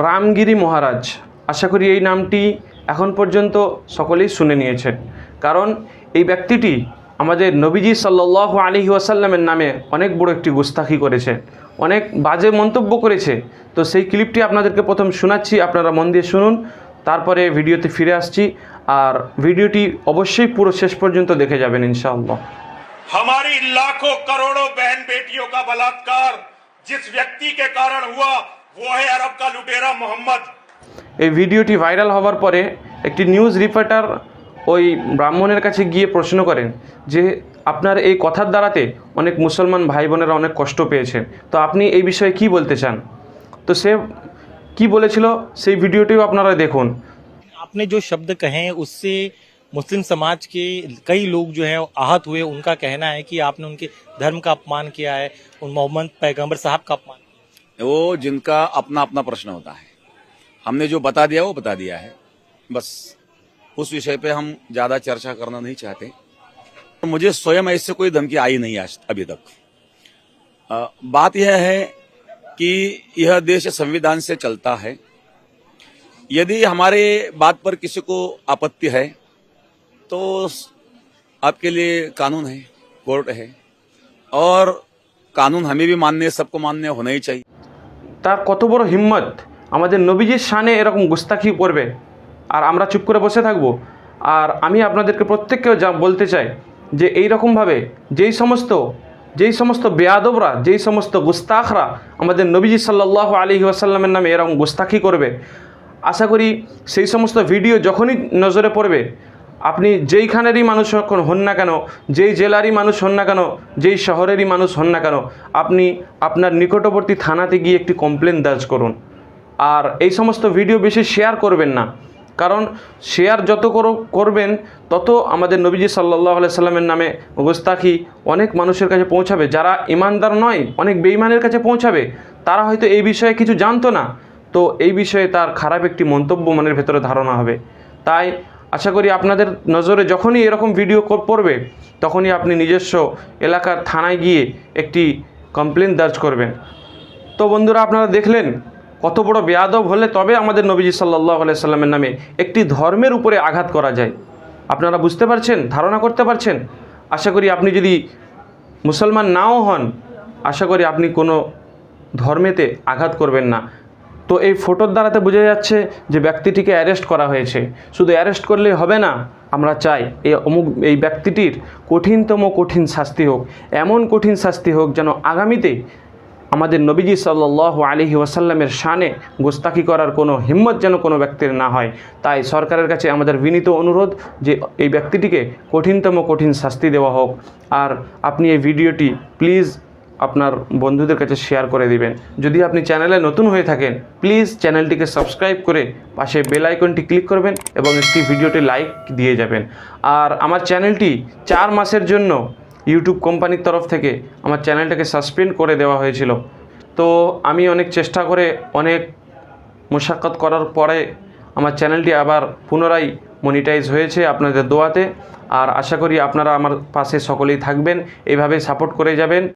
রামগিরি মহারাজ আশা করি এই নামটি এখন পর্যন্ত সকলেই শুনে নিয়েছেন কারণ এই ব্যক্তিটি আমাদের নবীজি সাল্লাহ আলহি ওয়াসাল্লামের নামে অনেক বড় একটি গুস্তাখি করেছে অনেক বাজে মন্তব্য করেছে তো সেই ক্লিপটি আপনাদেরকে প্রথম শোনাচ্ছি আপনারা মন দিয়ে শুনুন তারপরে ভিডিওতে ফিরে আসছি আর ভিডিওটি অবশ্যই পুরো শেষ পর্যন্ত দেখে যাবেন ইনশাআল্লাহ हमारी लाखों करोड़ों बहन बेटियों का बलात्कार जिस व्यक्ति के कारण हुआ वो है अरब का लुटेरा मोहम्मद এই ভিডিওটি ভাইরাল হওয়ার পরে একটি নিউজ রিপোর্টার ওই ব্রাহ্মণের কাছে গিয়ে প্রশ্ন করেন যে আপনার এই কথার দ্বারাতে অনেক মুসলমান ভাই বোনেরা অনেক কষ্ট পেয়েছেন তো আপনি এই বিষয়ে কি বলতে চান তো সে কি বলেছিল সেই ভিডিওটিও আপনারা দেখুন आपने जो शब्द कहे हैं उससे मुस्लिम समाज के कई लोग जो हैं आहत हुए उनका कहना है कि आपने उनके धर्म का अपमान किया है उन मोहम्मद पैगंबर साहब का अपमान किया वो जिनका अपना अपना प्रश्न होता है। हमने जो बता दिया वो बता दिया है। बस उस विषय पे हम ज़्यादा चर्चा करना नहीं चाहते। मुझे स्वयं ऐसे कोई धमकी आई नहीं आज अभी तक। अ, बात यह है कि यह देश संविधान से चलता है। यदि हमारे बात पर किसी को आपत्ति है तो आपके लिए कानून है कोर्ट है। और कानून हमें भी मानने सबको मान्य होना ही चाहिए। তার কত বড় হিম্মত? আমাদের নবীজির শানে এরকম গুস্তাখি করবে আর আমরা চুপ করে বসে থাকব। আর আমি আপনাদেরকে প্রত্যেককেও যা বলতে চাই, যে এই রকমভাবে যেই সমস্ত যেই সমস্ত বেয়াদবরা, যেই সমস্ত গুস্তাখরা আমাদের নবীজি সাল্লাহ আলী ওয়াসাল্লামের নামে এরকম গুস্তাখি করবে, আশা করি সেই সমস্ত ভিডিও যখনই নজরে পড়বে আপনি যেইখানেরই মানুষ এখন হন না কেন, যেই জেলারই মানুষ হন না কেন, যেই শহরেরই মানুষ হন না কেন, আপনি আপনার নিকটবর্তী থানাতে গিয়ে একটি কমপ্লেন দার্জ করুন। আর এই সমস্ত ভিডিও বেশি শেয়ার করবেন না। কারণ শেয়ার যত করো- করবেন, তত আমাদের নবীজি সাল্লাহ সাল্লামের নামে গোস্তাখি অনেক মানুষের কাছে পৌঁছাবে। যারা ইমানদার নয়, অনেক বেইমানের কাছে পৌঁছাবে। তারা হয়তো এই বিষয়ে কিছু জানতো না। তো এই বিষয়ে তার খারাপ একটি মন্তব্য মনের ভেতরে ধারণা হবে। তাই আশা করি আপনাদের নজরে যখনই এরকম ভিডিও পড়বে, তখনই আপনি নিজস্ব এলাকার থানায় গিয়ে একটি কমপ্লেন দার্জ করবেন। তো বন্ধুরা, আপনারা দেখলেন কত বড় বেয়াদব হলে তবে আমাদের নবীজি সাল্লাহ সাল্লামের নামে একটি ধর্মের উপরে আঘাত করা যায়। আপনারা বুঝতে পারছেন? ধারণা করতে পারছেন? আশা করি আপনি যদি মুসলমান নাও হন, আশা করি আপনি কোনো ধর্মেতে আঘাত করবেন না। তো এই ফটোর দ্বারাতে বোঝা যাচ্ছে যে ব্যক্তিটিকে অ্যারেস্ট করা হয়েছে। শুধু অ্যারেস্ট করলে হবে না, আমরা চাই এই অমুক, এই ব্যক্তিটির কঠিনতম কঠিন শাস্তি হোক, এমন কঠিন শাস্তি হোক যেন আগামীতে আমাদের নবীজি সাল্লাহ আলহি ওয়াসাল্লামের শানে গোস্তাকি করার কোনো হিম্মত যেন কোনো ব্যক্তির না হয়। তাই সরকারের কাছে আমাদের বিনীত অনুরোধ যে এই ব্যক্তিটিকে কঠিনতম কঠিন শাস্তি দেওয়া হোক। আর আপনি এই ভিডিওটি প্লিজ আপনার বন্ধুদের কাছে শেয়ার করে দিবেন। যদি আপনি চ্যানেলে নতুন হয়ে থাকেন প্লিজ চ্যানেলটিকে সাবস্ক্রাইব করে পাশে বেল আইকনটি ক্লিক করবেন এবং একটি ভিডিওটি লাইক দিয়ে যাবেন। আর আমার চ্যানেলটি চার মাসের জন্য ইউটিউব কোম্পানির তরফ থেকে আমার চ্যানেলটাকে সাসপেন্ড করে দেওয়া হয়েছিল। তো আমি অনেক চেষ্টা করে অনেক মোশাক্কত করার পরে আমার চ্যানেলটি আবার পুনরায় মনিটাইজ হয়েছে আপনাদের দোয়াতে। আর আশা করি আপনারা আমার পাশে সকলেই থাকবেন। এইভাবে সাপোর্ট করে যাবেন।